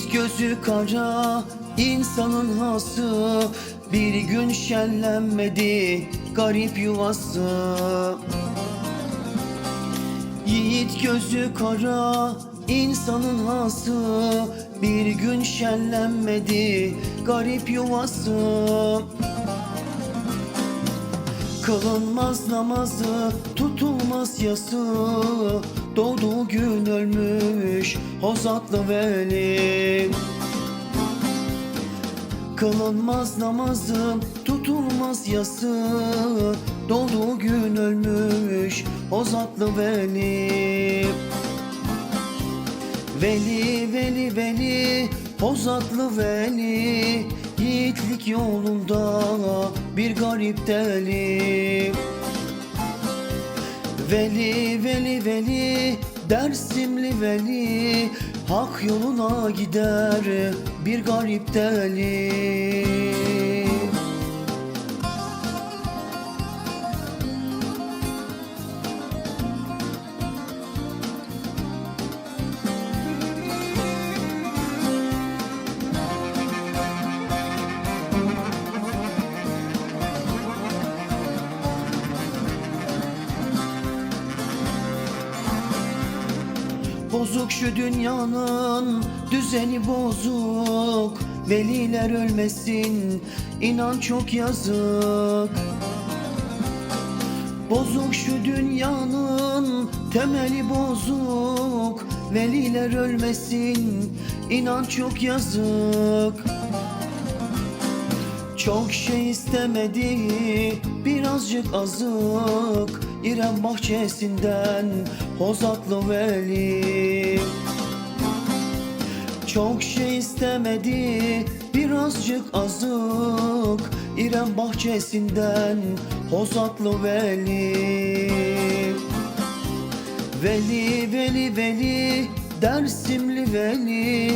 Yiğit gözü kara insanın hası. Bir gün şenlenmedi garip yuvası. Yiğit gözü kara insanın hası. Bir gün şenlenmedi garip yuvası. Kılınmaz namazı, tutulmaz yası Doğduğu gün ölmüş Hozatlı Veli Kılınmaz namazı, tutulmaz yası. Doğduğu gün ölmüş Hozatlı Veli Veli, veli, veli, Hozatlı veli. Yiğitlik yolunda bir garip deli Veli, veli, veli, Dersimli veli Hak yoluna gider bir garip deli Bozuk şu dünyanın düzeni bozuk. Veliler ölmesin inan çok yazık. Bozuk şu dünyanın temeli bozuk. Veliler ölmesin inan çok yazık. Çok şey istemedi birazcık azık İrem bahçesinden Hozatlı Veli. Çok şey istemedi birazcık azık. İrem bahçesinden Hozatlı Veli. Veli veli veli Dersimli veli.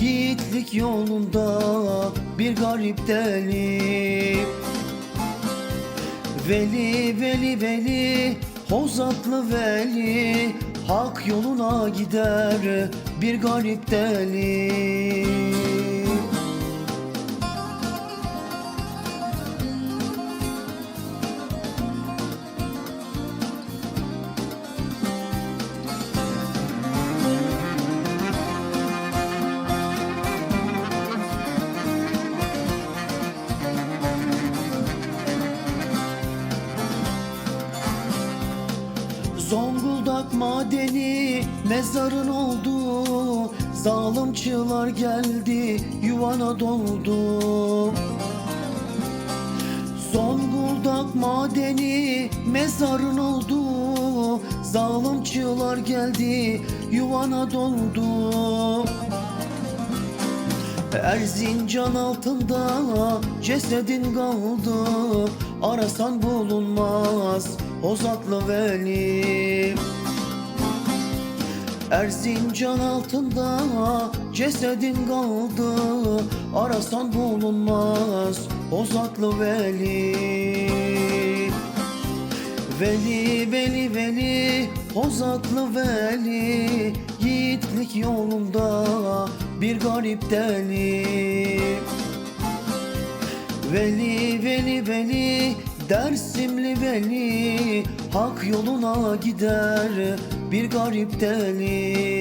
Yiğitlik yolunda bir garip deli Veli veli veli Hozatlı veli Hak yoluna gider bir garip deli Zonguldak madeni mezarın oldu. Zalimçılar geldi yuvana doldu. Zonguldak madeni mezarın oldu. Zalimçılar geldi yuvana doldu. Erzincan altında cesedin kaldı. Arasan bulunmaz Hozatlı Veli Erzincan altında cesedin kaldı. Arasan bulunmaz. Hozatlı Veli Veli veli veli Hozatlı veli Yiğitlik yolunda bir garip deli. Veli veli veli Dersimli veli Hak yoluna gider bir garip deli